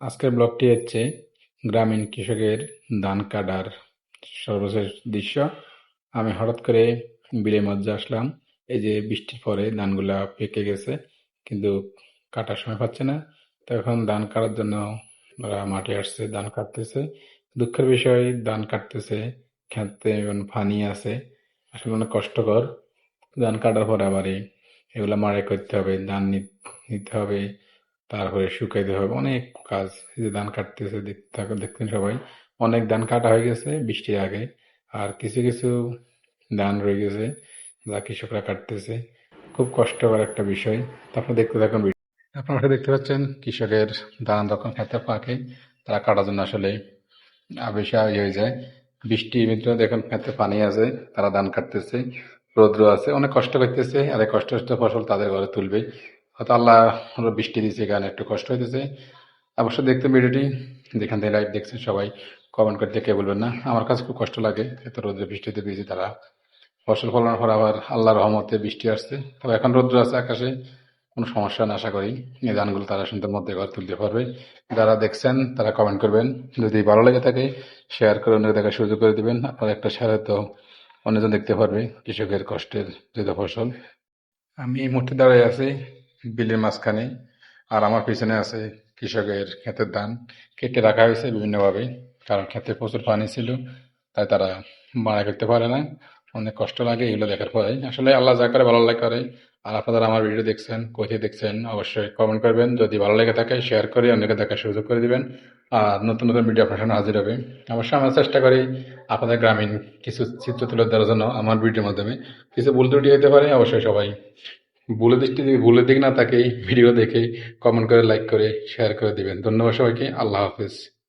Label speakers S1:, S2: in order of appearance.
S1: আজকের ব্লগটি হচ্ছে গ্রামীণ কৃষকের ধান কাটার সর্বশেষ দৃশ্য। আমি হঠাৎ করে বিলে মধ্যে আসলাম। এই যে বৃষ্টির পরে ধানগুলা পেকে গেছে, কিন্তু কাটার সময় পাচ্ছে না। তো এখন ধান কাটার জন্য ওরা মাঠে আসছে, ধান কাটতেছে। দুঃখের বিষয়, ধান কাটতেছে, খেতে ফানি আছে। আসলে অনেক কষ্টকর। ধান কাটার পরে আবার এগুলো মাড়াই করতে হবে, ধান নিতে হবে। তারপরে শুকাইতে হবে। অনেক কাজ যে ধান কাটতেছে, দেখতে দেখতেন সবাই? অনেক ধান কাটা হয়ে গেছে বৃষ্টির আগে। আর কিছু কিছু ধান রয়ে গেছে যা কৃষকরা কাটতেছে। খুব কষ্টকর একটা বিষয়। তারপর দেখতে থাকুন। আপনারা দেখতে পাচ্ছেন কৃষকের ধান যখন খেতে পাকে, তারা কাটার জন্য আসলে আবেশা হয়ে যায়। বৃষ্টির ভিতরে দেখুন খেতে পানি আছে, তারা ধান কাটতেছে। রৌদ্র আছে, অনেক কষ্ট করতেছে। আর এই কষ্ট কষ্ট ফসল তাদের ঘরে তুলবে। হয়তো আল্লাহ বৃষ্টি দিয়েছে এখানে একটু কষ্ট হইতেছে। অবশ্য দেখতে ভিডিওটি, যেখান থেকে লাইভ দেখছেন সবাই কমেন্ট করতে কে বলবেন না। আমার কাছে খুব কষ্ট লাগে, এত রৌদ্র বৃষ্টিতে ভিজে তারা। ফসল ফলানোর পর আবার আল্লাহর রহমতে বৃষ্টি আসছে। তবে এখন রৌদ্র আছে আকাশে, কোনো সমস্যা না, আশা করি। এই গানগুলো তারা সুন্দর মধ্যে ঘর তুলতে পারবে। যারা দেখছেন, তারা কমেন্ট করবেন। যদি ভালো লেগে থাকে শেয়ার করে অন্যকে দেখার সুযোগ করে দেবেন। আপনার একটা শেয়ারে তো অন্যজন দেখতে পারবে, কৃষকের কষ্টের যেত ফসল। আমি এই মুহূর্তে দাঁড়িয়ে আছি বিলের মাঝখানে। আর আমার পিছনে আছে কৃষকের ক্ষেতের ধান। কেটে রাখা হয়েছে বিভিন্নভাবে। কারণ ক্ষেতে প্রচুর পানি ছিল, তাই তারা মারা করতে পারে না। অনেক কষ্ট লাগে এগুলো দেখার পরে। আসলে আল্লাহ যা করে, ভালো লাগে করে। আর আপনারা আমার ভিডিও দেখছেন, কোথায় দেখছেন, অবশ্যই কমেন্ট করবেন। যদি ভালো লেগে থাকে শেয়ার করে অন্যকে দেখার সুযোগ করে দিবেন। আর নতুন নতুন ভিডিও আপনার সামনে হাজির হবে। অবশ্যই আমরা চেষ্টা করি আপনাদের গ্রামীণ কিছু চিত্র তুলে দেওয়ার জন্য আমার ভিডিওর মাধ্যমে। কিছু ভুল ত্রুটি হতে পারে, অবশ্যই সবাই ভুলে দৃষ্টি বলে দিক না তাকে ভিডিও দেখে কমেন্ট করে লাইক করে শেয়ার করে দিবেন। ধন্যবাদ সবাইকে। আল্লাহ হাফিজ।